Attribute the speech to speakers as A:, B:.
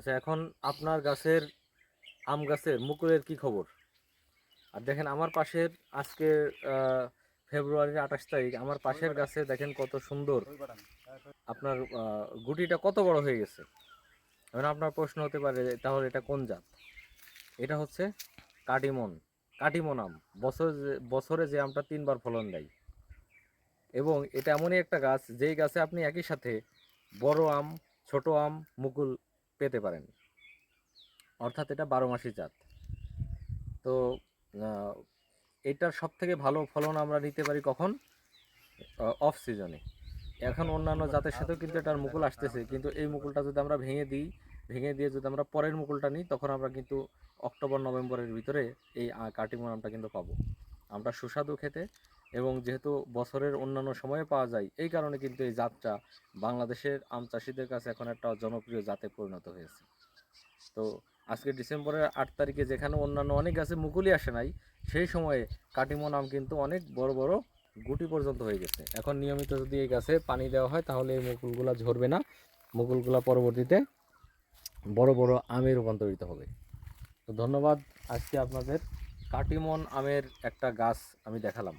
A: আচ্ছা এখন আপনার গাছের আম গাছের মুকুলের কি খবর? আর দেখেন, আমার পাশের আজকে ফেব্রুয়ারির আঠাশ তারিখ, আমার পাশের গাছে দেখেন কত সুন্দর আপনার গুটিটা কত বড় হয়ে গেছে। এখন আপনার প্রশ্ন হতে পারে তাহলে এটা কোন জাত? এটা হচ্ছে কাটিমন কাটিমন আম। বছরে বছরে যে আমটা তিনবার ফলন দেয়। এবং এটা এমনই একটা গাছ, যেই গাছে আপনি একই সাথে বড় আম, ছোট আম, মুকুল পেতে পারেন। অর্থাৎ এটা বারো মাসি জাত। তো এটার সব থেকে ভালো ফলন আমরা নিতে পারি কখন? অফ সিজনে এখন অন্যান্য জাতের সাথেও কিন্তু এটার মুকুল আসতেছে। কিন্তু এই মুকুলটা যদি আমরা ভেঙে দিই, ভেঙে দিয়ে যদি আমরা পরের মুকুলটা নিই, তখন আমরা কিন্তু অক্টোবর, নভেম্বরের ভিতরে এই কাটিমন আমটা কিন্তু পাবো। আমটা সুস্বাদু খেতে এবং যেহেতু বছরের অন্যান্য সময়ে পাওয়া যায়, এই কারণে কিন্তু এই জাতটা বাংলাদেশের আম চাষিদের কাছে এখন একটা জনপ্রিয় জাতে পরিণত হয়েছে। তো আজকে ডিসেম্বরের আট তারিখে যেখানে অন্যান্য অনেক গাছে মুকুলই আসে নাই, সেই সময়ে কাটিমন আম কিন্তু অনেক বড় বড় গুটি পর্যন্ত হয়ে গেছে। এখন নিয়মিত যদি এই গাছে পানি দেওয়া হয়, তাহলে এই মুকুলগুলা ঝরবে না। মুকুলগুলা পরবর্তীতে বড় বড় আমে রূপান্তরিত হবে। তো ধন্যবাদ, আজকে আপনাদের কাটিমন আমের একটা গাছ আমি দেখালাম।